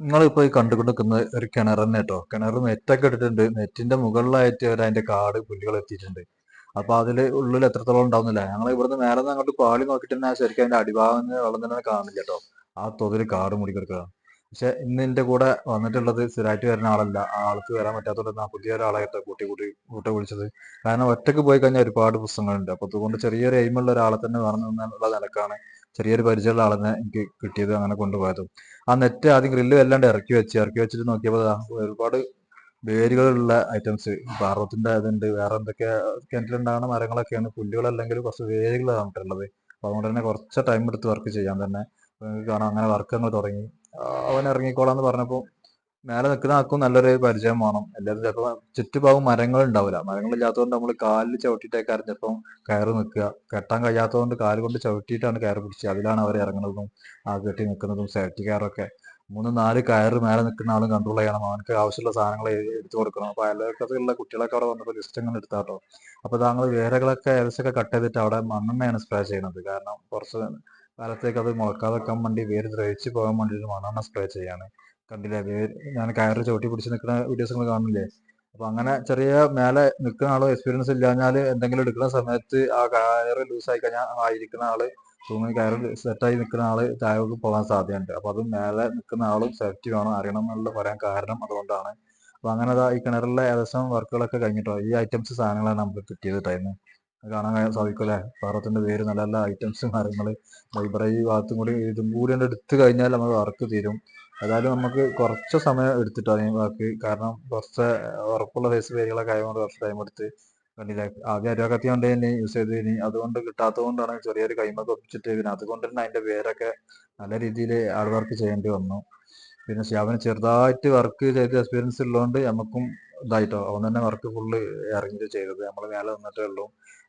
നിങ്ങളിപ്പോ ഈ കണ്ടുകൊണ്ടിരിക്കുന്ന ഒരു കിണർ തന്നെ കേട്ടോ. കിണർ നെറ്റൊക്കെ ഇട്ടിട്ടുണ്ട്. നെറ്റിന്റെ മുകളിലായിട്ട് അവർ അതിന്റെ കാട് പുല്ലുകൾ എത്തിയിട്ടുണ്ട്. അപ്പൊ അതിൽ ഉള്ളിൽ എത്രത്തോളം ഉണ്ടാവുന്നില്ല. ഞങ്ങൾ ഇവിടുന്ന് മേലെ അങ്ങോട്ട് പാളി നോക്കിയിട്ട് തന്നെ ശരിക്കും അതിന്റെ അടിഭാഗം വെള്ളം തന്നെ കാണില്ല കേട്ടോ. ആ തോതിൽ കാട് മൂടി കിടക്കുക പക്ഷെ ഇന്ന് എന്റെ കൂടെ വന്നിട്ടുള്ളത് സ്ഥിരമായിട്ട് വരുന്ന ആളല്ല. ആ ആൾക്ക് വരാൻ പറ്റാത്തതുകൊണ്ട് പുതിയ ഒരാളെ കൂട്ടി കൂട്ടി കൂട്ടി വിളിച്ചത്. കാരണം ഒറ്റയ്ക്ക് പോയി കഴിഞ്ഞാൽ ഒരുപാട് പുസ്തകങ്ങളുണ്ട്. അപ്പൊ അതുകൊണ്ട് ചെറിയൊരു എയിമുള്ള ഒരാളെ തന്നെ വേണം എന്നുള്ള നിലക്കാണ് ചെറിയൊരു പരിചയമുള്ള ആളെ എനിക്ക് കിട്ടിയത് അങ്ങനെ കൊണ്ടുപോയതും. ആ നെറ്റ് ആദ്യം ഗ്രില്ല് വല്ലാണ്ട് ഇറക്കി വെച്ച് ഇറക്കി വെച്ചിട്ട് നോക്കിയപ്പോൾ ഒരുപാട് വേരുകളുള്ള ഐറ്റംസ് പാർവത്തിന്റെ ഇതുണ്ട് വേറെ എന്തൊക്കെ കിണറ്റിലുണ്ടാകുന്ന മരങ്ങളൊക്കെയാണ് പുല്ലുകളല്ലെങ്കിൽ കുറച്ച് വേരുകളാണ് ഉള്ളത് അപ്പൊ അതുകൊണ്ട് തന്നെ കുറച്ച് ടൈം എടുത്ത് വർക്ക് ചെയ്യാൻ തന്നെ. കാണാം. അങ്ങനെ വർക്ക് അങ്ങ് തുടങ്ങി. അവൻ ഇറങ്ങിക്കോളാന്ന് പറഞ്ഞപ്പോൾ മേലെ നിൽക്കുന്ന ആൾക്കും നല്ലൊരു പരിചയം വേണം. എല്ലാവരും ചിലപ്പോൾ ചുറ്റുഭാഗം മരങ്ങൾ ഉണ്ടാവില്ല. മരങ്ങൾ ഇല്ലാത്തതുകൊണ്ട് നമ്മൾ കാലിൽ ചവിട്ടിയിട്ടേക്കാരും ചിലപ്പം കയറ് നിൽക്കുക. കെട്ടാൻ കഴിയാത്തതുകൊണ്ട് കാൽ കൊണ്ട് ചവിട്ടിയിട്ടാണ് കയറ് പിടിച്ചത്. അതിലാണ് അവർ ഇറങ്ങുന്നതും ആ കെട്ടി നിൽക്കുന്നതും സേഫ്റ്റി കയറൊക്കെ മൂന്ന് നാല് കയറ് മേലെ നിൽക്കുന്ന ആളും കൺട്രോൾ ചെയ്യണം. അവനക്ക് ആവശ്യമുള്ള സാധനങ്ങൾ എടുത്തു കൊടുക്കണം. അപ്പൊ അയൽവക്കത്തുള്ള കുട്ടികളൊക്കെ അവിടെ വന്നപ്പോൾ ലിസ്റ്റ് അങ്ങനെ എടുത്താട്ടോ അപ്പൊ താങ്കൾ വേരകളൊക്കെ ഏകദേശമൊക്കെ കട്ട് ചെയ്തിട്ട് അവിടെ മണ്ണെണ്ണയാണ് സ്പ്രേ ചെയ്യുന്നത്. കാരണം കുറച്ച് കാലത്തേക്ക് അത് മുളക്കാതെ വെക്കാൻ വേണ്ടി വേര് ദ്രവിച്ച് പോകാൻ വേണ്ടിയിട്ട് മണ്ണെണ്ണ സ്പ്രേ ചെയ്യാണ്. കണ്ടില്ലേ? വേര് ഞാൻ കയറ് ചവിട്ടി പിടിച്ച് നിൽക്കുന്ന വീഡിയോസ് നിങ്ങൾ കാണില്ലേ അപ്പൊ അങ്ങനെ ചെറിയ മേലെ നിൽക്കുന്ന ആളോ എക്സ്പീരിയൻസ് ഇല്ലാഞ്ഞാൽ എന്തെങ്കിലും എടുക്കുന്ന സമയത്ത് ആ കയറ് ലൂസായി കഴിഞ്ഞാൽ ആയിരിക്കുന്ന ആൾ തൂങ്ങി കയറി സെറ്റായി നിൽക്കുന്ന ആൾ താഴോട്ട് പോകാൻ സാധ്യതയുണ്ട്. അപ്പൊ അത് മേലെ നിൽക്കുന്ന ആളും സേഫ്റ്റി വേണം അറിയണം എന്നുള്ള പറയാൻ കാരണം അതുകൊണ്ടാണ്. അപ്പൊ അങ്ങനെ ഈ കിണറിലെ ഏകദേശം വർക്കുകളൊക്കെ കഴിഞ്ഞിട്ടോ? ഈ ഐറ്റംസ് സാധനങ്ങളാണ് നമുക്ക് കിട്ടിയത് ടൈം കാണാൻ സാധിക്കും പാറത്തിന്റെ പേര് നല്ല നല്ല ഐറ്റംസ് മരങ്ങൾ ലൈബ്രറി ഭാഗത്തും കൂടി ഇതും കൂടി എടുത്തു കഴിഞ്ഞാൽ നമ്മൾ വർക്ക് തീരും. ഏതായാലും നമുക്ക് കുറച്ച് സമയം എടുത്തിട്ടാണ് ഈ വർക്ക് കാരണം കുറച്ച് ഉറപ്പുള്ള ഫേസ് പേരുകളൊക്കെ ആയതുകൊണ്ട് കുറച്ച് ടൈം എടുത്ത് കണ്ടില്ല? ആദ്യം അരുവാക്കത്തി കൊണ്ട് തന്നെ യൂസ് ചെയ്ത് ഇനി അതുകൊണ്ട് കിട്ടാത്തത് കൊണ്ടാണ് ചെറിയൊരു കൈമൊക്കെ ഒപ്പിച്ചിട്ട് പിന്നെ അതുകൊണ്ട് തന്നെ അതിന്റെ പേരൊക്കെ നല്ല രീതിയിൽ ഹാർഡ് വർക്ക് ചെയ്യേണ്ടി വന്നു. പിന്നെ ശ്യാമിന് ചെറുതായിട്ട് വർക്ക് ചെയ്ത് എക്സ്പീരിയൻസ് ഉള്ളതുകൊണ്ട് നമുക്കും ഇതായിട്ടോ. അവൻ തന്നെ വർക്ക് ഫുള്ള് ഇറങ്ങിയിട്ട് ചെയ്തത്. നമ്മൾ മേലെ നിന്നിട്ടേ ഉള്ളൂ.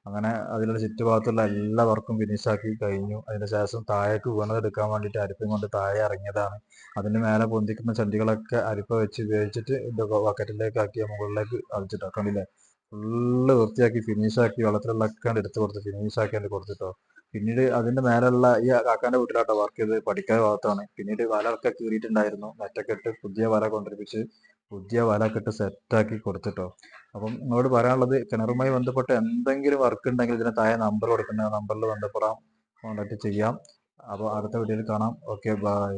അങ്ങനെ അതിലുള്ള ചുറ്റുഭാഗത്തുള്ള എല്ലാ വർക്കും ഫിനിഷാക്കി കഴിഞ്ഞു. അതിന് ശേഷം താഴേക്ക് വീണത് എടുക്കാൻ വേണ്ടിയിട്ട് അരിപ്പയും കൊണ്ട് താഴെ ഇറങ്ങിയതാണ്. അതിന് മേലെ പൊന്തിക്കുന്ന ചണ്ടികളൊക്കെ അരിപ്പ വെച്ച് ഉപയോഗിച്ചിട്ട് ബക്കറ്റിലേക്ക് ആക്കി മുകളിലേക്ക് അടിച്ചിട്ടോ കണ്ടില്ലേ? ഫുള്ള് വൃത്തിയാക്കി ഫിനിഷാക്കി വെള്ളത്തിലുള്ളൊക്കെ എടുത്ത് കൊടുത്ത് ഫിനിഷാക്കി അതിന് കൊടുത്തിട്ടോ. പിന്നീട് അതിന്റെ മേലുള്ള ഈ കാക്കാന്റെ വീട്ടിലാട്ടോ വർക്ക് ചെയ്ത് പഠിക്കാതെ ഭാഗത്താണ്. പിന്നീട് വലയൊക്കെ കീറിയിട്ടുണ്ടായിരുന്നു. നെറ്റൊക്കെ ഇട്ട് പുതിയ വല കൊണ്ടിരിപ്പിച്ച് പുതിയ വലയൊക്കെ ഇട്ട് സെറ്റാക്കി കൊടുത്തിട്ടോ. അപ്പം നിങ്ങളോട് പറയാനുള്ളത് കിണറുമായി ബന്ധപ്പെട്ട് എന്തെങ്കിലും വർക്ക് ഉണ്ടെങ്കിൽ ഇതിന് താഴെ നമ്പർ കൊടുക്കുന്ന നമ്പറിൽ ബന്ധപ്പെടാം. കോൺടാക്ട് ചെയ്യാം. അപ്പോൾ അടുത്ത വീഡിയോയിൽ കാണാം. Okay bye